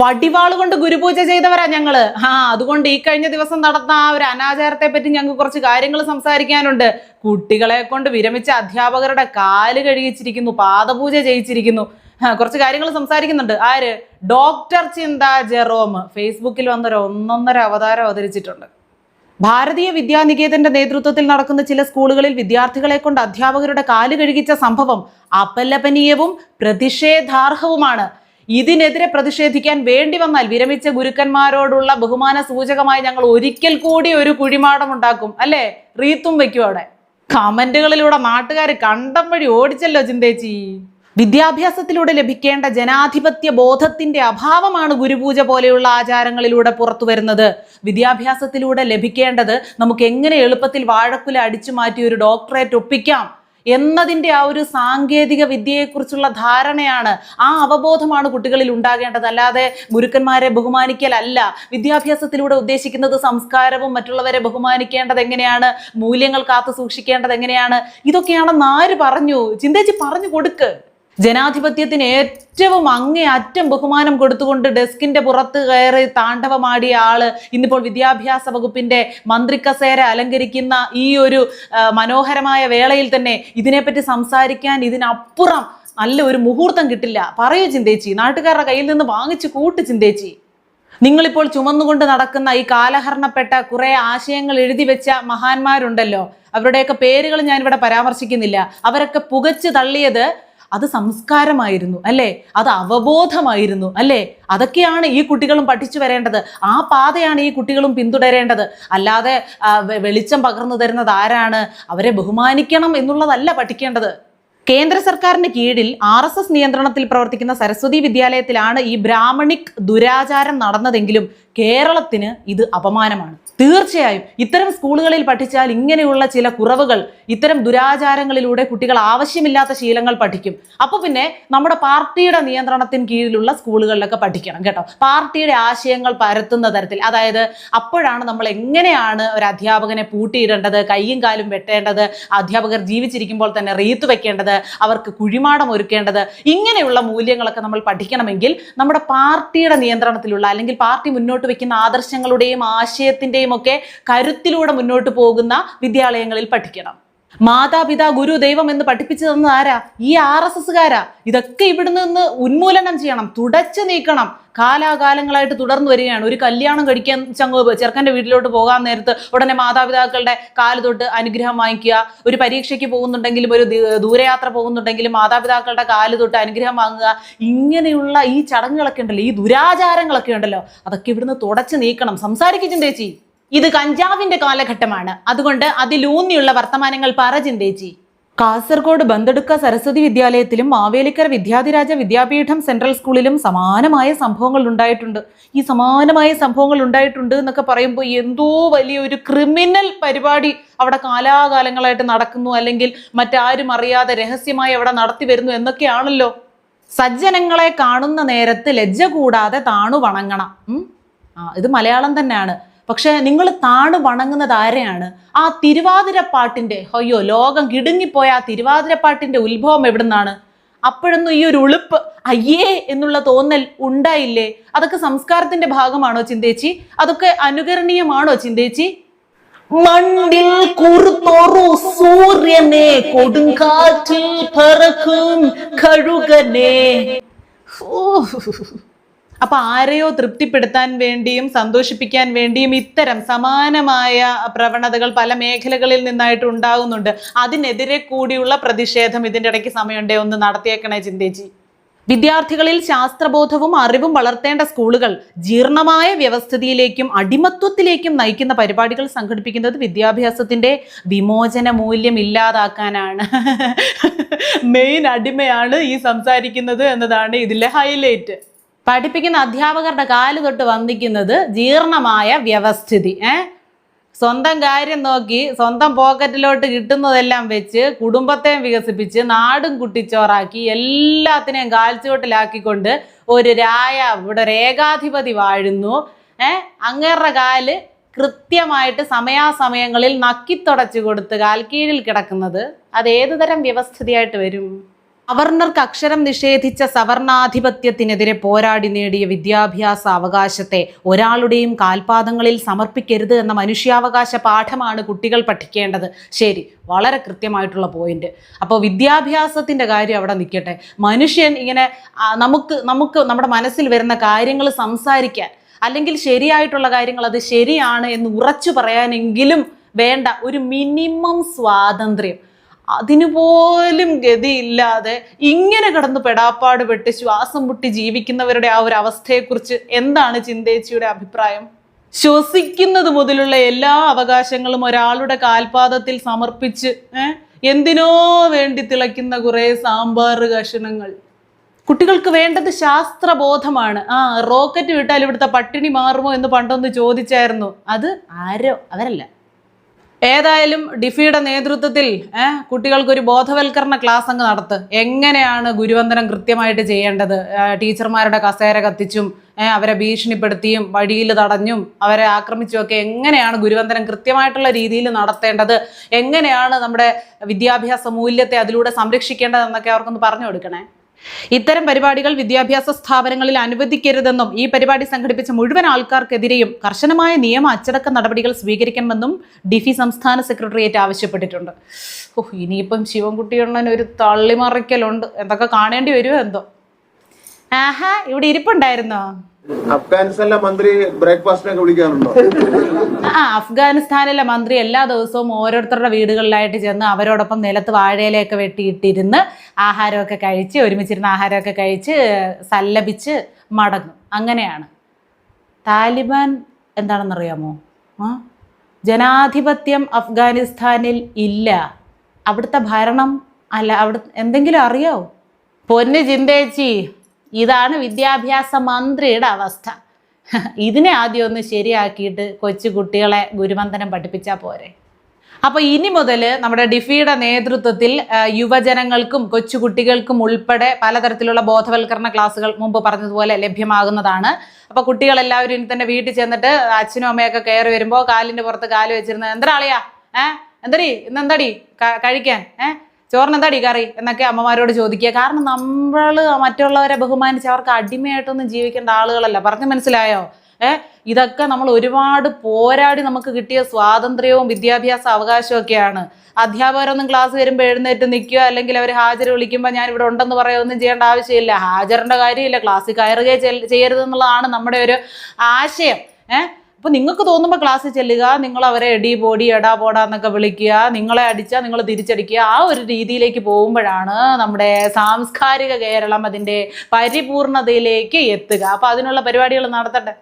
വടിവാൾ കൊണ്ട് ഗുരുപൂജ ചെയ്തവരാ ഞങ്ങൾ. ആ അതുകൊണ്ട് ഈ കഴിഞ്ഞ ദിവസം നടന്ന ആ ഒരു അനാചാരത്തെ പറ്റി ഞങ്ങൾക്ക് കുറച്ച് കാര്യങ്ങൾ സംസാരിക്കാനുണ്ട്. കുട്ടികളെ കൊണ്ട് വിരമിച്ച അധ്യാപകരുടെ കാൽ കഴുകിച്ചിരിക്കുന്നു പാദപൂജ ചെയ്യിച്ചിരിക്കുന്നു. കുറച്ച് കാര്യങ്ങൾ സംസാരിക്കുന്നുണ്ട്. ആര്? ഡോക്ടർ ചിന്ത ജെറോം. ഫേസ്ബുക്കിൽ വന്നൊരു ഒന്നൊന്നര അവതാരം അവതരിച്ചിട്ടുണ്ട്. ഭാരതീയ വിദ്യാനികേതന്റെ നേതൃത്വത്തിൽ നടക്കുന്ന ചില സ്കൂളുകളിൽ വിദ്യാർത്ഥികളെ കൊണ്ട് അധ്യാപകരുടെ കാൽ കഴുകിച്ച സംഭവം അപലപനീയവും പ്രതിഷേധാർഹവുമാണ്. ഇതിനെതിരെ പ്രതിഷേധിക്കാൻ വേണ്ടി വന്നാൽ വിരമിച്ച ഗുരുക്കന്മാരോടുള്ള ബഹുമാന സൂചകമായി ഞങ്ങൾ ഒരിക്കൽ കൂടി ഒരു കുഴിമാടം ഉണ്ടാക്കും അല്ലേ? റീത്തും വെക്കും അവിടെ. കമന്റുകളിലൂടെ നാട്ടുകാർ കണ്ടം വഴി ഓടിച്ചല്ലോ ചിന്തേച്ചി. വിദ്യാഭ്യാസത്തിലൂടെ ലഭിക്കേണ്ട ജനാധിപത്യ ബോധത്തിന്റെ അഭാവമാണ് ഗുരുപൂജ പോലെയുള്ള ആചാരങ്ങളിലൂടെ പുറത്തു വരുന്നത്. വിദ്യാഭ്യാസത്തിലൂടെ ലഭിക്കേണ്ടത് നമുക്ക് എങ്ങനെ എളുപ്പത്തിൽ വാഴക്കുല അടിച്ചു മാറ്റി ഒരു ഡോക്ടറേറ്റ് ഒപ്പിക്കാം? എന്നതിന്റെ ആ ഒരു സാങ്കേതിക വിദ്യയെക്കുറിച്ചുള്ള ധാരണയാണ് ആ അവബോധമാണ് കുട്ടികളിൽ ഉണ്ടാകേണ്ടത്. അല്ലാതെ ഗുരുക്കന്മാരെ ബഹുമാനിക്കലല്ല. വിദ്യാഭ്യാസത്തിലൂടെ ഉദ്ദേശിക്കുന്നത് സംസ്കാരവും മറ്റുള്ളവരെ ബഹുമാനിക്കേണ്ടത് എങ്ങനെയാണ്? മൂല്യങ്ങൾ കാത്തു സൂക്ഷിക്കേണ്ടത് എങ്ങനെയാണ്? ഇതൊക്കെയാണെന്ന് ആര് പറഞ്ഞു? ചിന്തേച്ചി പറഞ്ഞു കൊടുക്ക്. ജനാധിപത്യത്തിന് ഏറ്റവും അങ്ങേയറ്റം ബഹുമാനം കൊടുത്തുകൊണ്ട് ഡെസ്കിന്റെ പുറത്ത് കയറി താണ്ഡവമാടിയ ആൾ ഇന്നിപ്പോൾ വിദ്യാഭ്യാസ വകുപ്പിന്റെ മന്ത്രിക്കസേര അലങ്കരിക്കുന്ന ഈ ഒരു മനോഹരമായ വേളയിൽ തന്നെ ഇതിനെപ്പറ്റി സംസാരിക്കാൻ ഇതിനപ്പുറം നല്ല ഒരു മുഹൂർത്തം കിട്ടില്ല. പറയൂ ചിന്തേച്ചി. നാട്ടുകാരുടെ കയ്യിൽ നിന്ന് വാങ്ങിച്ചു കൂട്ട് ചിന്തേച്ചി. നിങ്ങളിപ്പോൾ ചുമന്നുകൊണ്ട് നടക്കുന്ന ഈ കാലഹരണപ്പെട്ട കുറെ ആശയങ്ങൾ എഴുതി വെച്ച മഹാന്മാരുണ്ടല്ലോ. അവരുടെയൊക്കെ പേരുകൾ ഞാനിവിടെ പരാമർശിക്കുന്നില്ല. അവരൊക്കെ പുകച്ചു തള്ളിയത് അത് സംസ്കാരമായിരുന്നു അല്ലേ? അത് അവബോധമായിരുന്നു അല്ലേ? അതൊക്കെയാണ് ഈ കുട്ടികളും പഠിച്ചു വരേണ്ടത്. ആ പാതയാണ് ഈ കുട്ടികളും പിന്തുടരേണ്ടത്. അല്ലാതെ വെളിച്ചം പകർന്നു തരുന്നത് ആരാണ്? അവരെ ബഹുമാനിക്കണം എന്നുള്ളതല്ല പഠിക്കേണ്ടത്. കേന്ദ്ര സർക്കാരിന് കീഴിൽ ആർ എസ് എസ് നിയന്ത്രണത്തിൽ പ്രവർത്തിക്കുന്ന സരസ്വതി വിദ്യാലയത്തിലാണ് ഈ ബ്രാഹ്മണിക് ദുരാചാരം നടന്നതെങ്കിലും കേരളത്തിന് ഇത് അപമാനമാണ്. തീർച്ചയായും ഇത്തരം സ്കൂളുകളിൽ പഠിച്ചാൽ ഇങ്ങനെയുള്ള ചില കുറവുകൾ ഇത്തരം ദുരാചാരങ്ങളിലൂടെ കുട്ടികൾ ആവശ്യമില്ലാത്ത ശീലങ്ങൾ പഠിക്കും. അപ്പൊ പിന്നെ നമ്മുടെ പാർട്ടിയുടെ നിയന്ത്രണത്തിന് കീഴിലുള്ള സ്കൂളുകളിലൊക്കെ പഠിക്കണം കേട്ടോ. പാർട്ടിയുടെ ആശയങ്ങൾ പരത്തുന്ന തരത്തിൽ. അതായത് അപ്പോഴാണ് നമ്മൾ എങ്ങനെയാണ് ഒരു അധ്യാപകനെ പൂട്ടിയിടേണ്ടത് കൈയും കാലും വെട്ടേണ്ടത് അധ്യാപകർ ജീവിച്ചിരിക്കുമ്പോൾ തന്നെ റീത്ത് വെക്കേണ്ടത് അവർക്ക് കുഴിമാടം ഒരുക്കേണ്ടത് ഇങ്ങനെയുള്ള മൂല്യങ്ങളൊക്കെ നമ്മൾ പഠിക്കണമെങ്കിൽ നമ്മുടെ പാർട്ടിയുടെ നിയന്ത്രണത്തിലുള്ള അല്ലെങ്കിൽ പാർട്ടി മുന്നോട്ട് വെക്കുന്ന ആദർശങ്ങളുടെയും ആശയത്തിന്റെയും ഒക്കെ കരുത്തിലൂടെ മുന്നോട്ട് പോകുന്ന വിദ്യാലയങ്ങളിൽ പഠിക്കണം. മാതാപിതാ ഗുരു ദൈവം എന്ന് പഠിപ്പിച്ചു തന്നത് ആരാ? ഈ ആർ എസ് എസ്സുകാരാ. ഇതൊക്കെ ഇവിടുന്ന് നിന്ന് ഉന്മൂലനം ചെയ്യണം തുടച്ചു നീക്കണം. കാലാകാലങ്ങളായിട്ട് തുടർന്നു വരികയാണ്. ഒരു കല്യാണം കഴിക്കാൻ ചങ്ങ ചെറുക്കന്റെ വീട്ടിലോട്ട് പോകാൻ നേരത്ത് ഉടനെ മാതാപിതാക്കളുടെ കാൽ തൊട്ട് അനുഗ്രഹം വാങ്ങിക്കുക. ഒരു പരീക്ഷയ്ക്ക് പോകുന്നുണ്ടെങ്കിലും ഒരു ദൂരയാത്ര പോകുന്നുണ്ടെങ്കിലും മാതാപിതാക്കളുടെ കാൽ തൊട്ട് അനുഗ്രഹം വാങ്ങുക. ഇങ്ങനെയുള്ള ഈ ചടങ്ങുകളൊക്കെ ഉണ്ടല്ലോ ഈ ദുരാചാരങ്ങളൊക്കെ ഉണ്ടല്ലോ അതൊക്കെ ഇവിടുന്ന് തുടച്ചു നീക്കണം. സംസാരിക്കും ചേച്ചി ഇത് കഞ്ചാവിന്റെ കാലഘട്ടമാണ്. അതുകൊണ്ട് അതിലൂന്നിയുള്ള വർത്തമാനങ്ങൾ പറ ചിന്തേച്ചി. കാസർഗോഡ് ബന്തെടുക്ക സരസ്വതി വിദ്യാലയത്തിലും മാവേലിക്കര വിദ്യാധിരാജ വിദ്യാപീഠം സെൻട്രൽ സ്കൂളിലും സമാനമായ സംഭവങ്ങൾ ഉണ്ടായിട്ടുണ്ട്. ഈ സമാനമായ സംഭവങ്ങൾ ഉണ്ടായിട്ടുണ്ട് എന്നൊക്കെ പറയുമ്പോൾ എന്തോ വലിയൊരു ക്രിമിനൽ പരിപാടി അവിടെ കാലാകാലങ്ങളായിട്ട് നടക്കുന്നു അല്ലെങ്കിൽ മറ്റാരും അറിയാതെ രഹസ്യമായി അവിടെ നടത്തി വരുന്നു എന്നൊക്കെയാണല്ലോ. സജ്ജനങ്ങളെ കാണുന്ന നേരത്ത് ലജ്ജ കൂടാതെ താണു വണങ്ങണം. ഇത് മലയാളം തന്നെയാണ്. പക്ഷെ നിങ്ങൾ താണു വണങ്ങുന്നത് ആരെയാണ്? ആ തിരുവാതിരപ്പാട്ടിന്റെ അയ്യോ ലോകം കിടുങ്ങിപ്പോയ ആ തിരുവാതിരപ്പാട്ടിന്റെ ഉത്ഭവം എവിടുന്നാണ്? അപ്പോഴൊന്നും ഈ ഒരു ഉളുപ്പ് അയ്യേ എന്നുള്ള തോന്നൽ ഉണ്ടായില്ലേ? അതൊക്കെ സംസ്കാരത്തിന്റെ ഭാഗമാണോ ചിന്തേച്ചി? അതൊക്കെ അനുകരണീയമാണോ ചിന്തേച്ചി? മണ്ണിൽ കുറുത്തോറു സൂര്യനെ കൊടുങ്കാറ്റിൽ പറക്കും കഴുകനെ. ഓ. അപ്പൊ ആരെയോ തൃപ്തിപ്പെടുത്താൻ വേണ്ടിയും സന്തോഷിപ്പിക്കാൻ വേണ്ടിയും ഇത്തരം സമാനമായ പ്രവണതകൾ പല മേഖലകളിൽ നിന്നായിട്ട് ഉണ്ടാകുന്നുണ്ട് അതിനെതിരെ കൂടിയുള്ള പ്രതിഷേധം ഇതിന്റെ ഇടയ്ക്ക് സമയമുണ്ടേ? ഒന്ന് നടത്തിയേക്കണേ ചിന്തേജി വിദ്യാർത്ഥികളിൽ ശാസ്ത്രബോധവും അറിവും വളർത്തേണ്ട സ്കൂളുകൾ ജീർണമായ വ്യവസ്ഥിതിയിലേക്കും അടിമത്വത്തിലേക്കും നയിക്കുന്ന പരിപാടികൾ സംഘടിപ്പിക്കുന്നത് വിദ്യാഭ്യാസത്തിന്റെ വിമോചന മൂല്യം ഇല്ലാതാക്കാനാണ്. മെയിൻ അടിമയാണ് ഈ സംസാരിക്കുന്നത് എന്നതാണ് ഇതിലെ ഹൈലൈറ്റ്. പഠിപ്പിക്കുന്ന അധ്യാപകരുടെ കാൽ തൊട്ട് വന്ദിക്കുന്നത് ജീർണമായ വ്യവസ്ഥിതി ഏ? സ്വന്തം കാര്യം നോക്കി സ്വന്തം പോക്കറ്റിലോട്ട് കിട്ടുന്നതെല്ലാം വെച്ച് കുടുംബത്തെയും വികസിപ്പിച്ച് നാടും കുട്ടിച്ചോറാക്കി എല്ലാത്തിനെയും കാൽച്ചുവട്ടിലാക്കിക്കൊണ്ട് ഒരു രായ ഇവിടെ ഒരു ഏകാധിപതി വാഴുന്നു ഏ? അങ്ങേറെ കാൽ കൃത്യമായിട്ട് സമയാസമയങ്ങളിൽ നക്കിത്തുടച്ചു കൊടുത്ത് കാൽക്കീഴിൽ കിടക്കുന്നത് അത് ഏതുതരം വ്യവസ്ഥിതിയായിട്ട് വരും? അവർണർക്ക് അക്ഷരം നിഷേധിച്ച സവർണാധിപത്യത്തിനെതിരെ പോരാടി നേടിയ വിദ്യാഭ്യാസ അവകാശത്തെ ഒരാളുടെയും കാൽപാദങ്ങളിൽ സമർപ്പിക്കരുത് എന്ന മനുഷ്യാവകാശ പാഠമാണ് കുട്ടികൾ പഠിക്കേണ്ടത്. ശരി വളരെ കൃത്യമായിട്ടുള്ള പോയിന്റ് അപ്പോൾ വിദ്യാഭ്യാസത്തിന്റെ കാര്യം അവിടെ നിൽക്കട്ടെ. മനുഷ്യൻ ഇങ്ങനെ നമുക്ക് നമുക്ക് നമ്മുടെ മനസ്സിൽ വരുന്ന കാര്യങ്ങൾ സംസാരിക്കാൻ അല്ലെങ്കിൽ ശരിയായിട്ടുള്ള കാര്യങ്ങൾ അത് ശരിയാണ് എന്ന് ഉറച്ചു പറയാനെങ്കിലും വേണ്ട ഒരു മിനിമം സ്വാതന്ത്ര്യം. അതിനു പോലും ഗതിയില്ലാതെ ഇങ്ങനെ കിടന്ന് പെടാപ്പാട് പെട്ട് ശ്വാസം മുട്ടി ജീവിക്കുന്നവരുടെ ആ ഒരു അവസ്ഥയെക്കുറിച്ച് എന്താണ് ചിന്തേച്ചിയുടെ അഭിപ്രായം? ശ്വസിക്കുന്നത് മുതലുള്ള എല്ലാ അവകാശങ്ങളും ഒരാളുടെ കാൽപാദത്തിൽ സമർപ്പിച്ച് എന്തിനോ വേണ്ടി തിളയ്ക്കുന്ന കുറേ സാമ്പാർ കഷണങ്ങൾ. കുട്ടികൾക്ക് വേണ്ടത് ശാസ്ത്രബോധമാണ്. ആ റോക്കറ്റ് വിട്ടാൽ ഇവിടുത്തെ പട്ടിണി മാറുമോ എന്ന് പണ്ടൊന്ന് ചോദിച്ചായിരുന്നു. അത് ആരോ അവരല്ല. ഏതായാലും ഡിഫിയുടെ നേതൃത്വത്തിൽ കുട്ടികൾക്കൊരു ബോധവൽക്കരണ ക്ലാസ് അങ്ങ് നടത്ത്. എങ്ങനെയാണ് ഗുരുവന്ദനം കൃത്യമായിട്ട് ചെയ്യേണ്ടത്? ടീച്ചർമാരുടെ കസേര കത്തിച്ചും അവരെ ഭീഷണിപ്പെടുത്തിയും വഴിയിൽ തടഞ്ഞും അവരെ ആക്രമിച്ചും ഒക്കെ എങ്ങനെയാണ് ഗുരുവന്ദനം കൃത്യമായിട്ടുള്ള രീതിയിൽ നടത്തേണ്ടത്? എങ്ങനെയാണ് നമ്മുടെ വിദ്യാഭ്യാസ മൂല്യത്തെ അതിലൂടെ സംരക്ഷിക്കേണ്ടതെന്നൊക്കെ അവർക്കൊന്ന് പറഞ്ഞു കൊടുക്കണേ. ഇത്തരം പരിപാടികൾ വിദ്യാഭ്യാസ സ്ഥാപനങ്ങളിൽ അനുവദിക്കരുതെന്നും ഈ പരിപാടി സംഘടിപ്പിച്ച മുഴുവൻ ആൾക്കാർക്കെതിരെയും കർശനമായ നിയമ അച്ചടക്ക നടപടികൾ സ്വീകരിക്കണമെന്നും ഡിഫി സംസ്ഥാന സെക്രട്ടേറിയറ്റ് ആവശ്യപ്പെട്ടിട്ടുണ്ട്. ഓഹ് ഇനിയിപ്പം ശിവൻകുട്ടിയണ്ണൻ ഒരു തള്ളിമറിക്കലുണ്ട്. എന്തൊക്കെ കാണേണ്ടി വരുമോ എന്തോ? ആഹാ ഇവിടെ ഇരിപ്പുണ്ടായിരുന്നോ? അഫ്ഗാനിസ്ഥാനിലെ മന്ത്രി ബ്രേക്ക്ഫാസ്റ്റിനൊക്കെ വിളിക്കാറുണ്ടോ? ആ അഫ്ഗാനിസ്ഥാനിലെ മന്ത്രി എല്ലാ ദിവസവും ഓരോരുത്തരുടെ വീടുകളിലായിട്ട് ചെന്ന് അവരോടൊപ്പം നിലത്ത് വാഴയിലയൊക്കെ വെട്ടിയിട്ടിരുന്ന് ആഹാരമൊക്കെ കഴിച്ച് ഒരുമിച്ചിരുന്ന ആഹാരമൊക്കെ കഴിച്ച് സല്ലപിച്ച് മടങ്ങും. അങ്ങനെയാണ്. താലിബാൻ എന്താണെന്നറിയാമോ? ആ? ജനാധിപത്യം അഫ്ഗാനിസ്ഥാനിൽ ഇല്ല. അവിടുത്തെ ഭരണം അല്ല അവിടെ എന്തെങ്കിലും അറിയാവോ പൊന്ന് ചിന്തേച്ചി. ഇതാണ് വിദ്യാഭ്യാസ മന്ത്രിയുടെ അവസ്ഥ. ഇതിനെ ആദ്യം ഒന്ന് ശരിയാക്കിയിട്ട് കൊച്ചു കുട്ടികളെ ഗുരുവന്ദനം പഠിപ്പിച്ചാൽ പോരെ. അപ്പോൾ ഇനി മുതൽ നമ്മുടെ ഡിഫിയുടെ നേതൃത്വത്തിൽ യുവജനങ്ങൾക്കും കൊച്ചുകുട്ടികൾക്കും ഉൾപ്പെടെ പലതരത്തിലുള്ള ബോധവൽക്കരണ ക്ലാസ്സുകൾ മുമ്പ് പറഞ്ഞതുപോലെ ലഭ്യമാകുന്നതാണ്. അപ്പോൾ കുട്ടികളെല്ലാവരും ഇനി തന്നെ വീട്ടിൽ ചെന്നിട്ട് അച്ഛനും അമ്മയൊക്കെ കയറി വരുമ്പോൾ കാലിന്റെ പുറത്ത് കാൽ വെച്ചിരുന്നത് എന്തരാളിയാ ഏ? എന്തടി? ഇന്ന് എന്തടി? കഴിക്കാൻ? ഏ? ചോറിന് എന്താ കറി? എന്നൊക്കെ അമ്മമാരോട് ചോദിക്കുക. കാരണം നമ്മൾ മറ്റുള്ളവരെ ബഹുമാനിച്ച് അവർക്ക് അടിമയായിട്ടൊന്നും ജീവിക്കേണ്ട ആളുകളല്ല. പറഞ്ഞു മനസ്സിലായോ? ഏ? ഇതൊക്കെ നമ്മൾ ഒരുപാട് പോരാടി നമുക്ക് കിട്ടിയ സ്വാതന്ത്ര്യവും വിദ്യാഭ്യാസ അവകാശവും ഒക്കെയാണ്. അധ്യാപകരൊന്നും ക്ലാസ് വരുമ്പോൾ എഴുന്നേറ്റ് നിൽക്കുക അല്ലെങ്കിൽ അവർ ഹാജർ വിളിക്കുമ്പോൾ ഞാൻ ഇവിടെ ഉണ്ടെന്ന് പറയുകയൊന്നും ചെയ്യേണ്ട ആവശ്യമില്ല. ഹാജറിന്റെ കാര്യമില്ല. ക്ലാസ്സിൽ കയറുകയോ ചെയ്യരുതെന്നുള്ളതാണ് നമ്മുടെ ഒരു ആശയം. ഏഹ് അപ്പൊ നിങ്ങൾക്ക് തോന്നുമ്പോൾ ക്ലാസ്സിൽ ചെല്ലുക നിങ്ങൾ അവരെ എടി പോടി എടാ പോടാ എന്നൊക്കെ വിളിക്കുക നിങ്ങളെ അടിച്ചാൽ നിങ്ങൾ തിരിച്ചടിക്കുക ആ ഒരു രീതിയിലേക്ക് പോകുമ്പോഴാണ് നമ്മുടെ സാംസ്കാരിക കേരളം അതിന്റെ പരിപൂർണതയിലേക്ക് എത്തുക. അപ്പൊ അതിനുള്ള പരിപാടികൾ നടത്തട്ടെ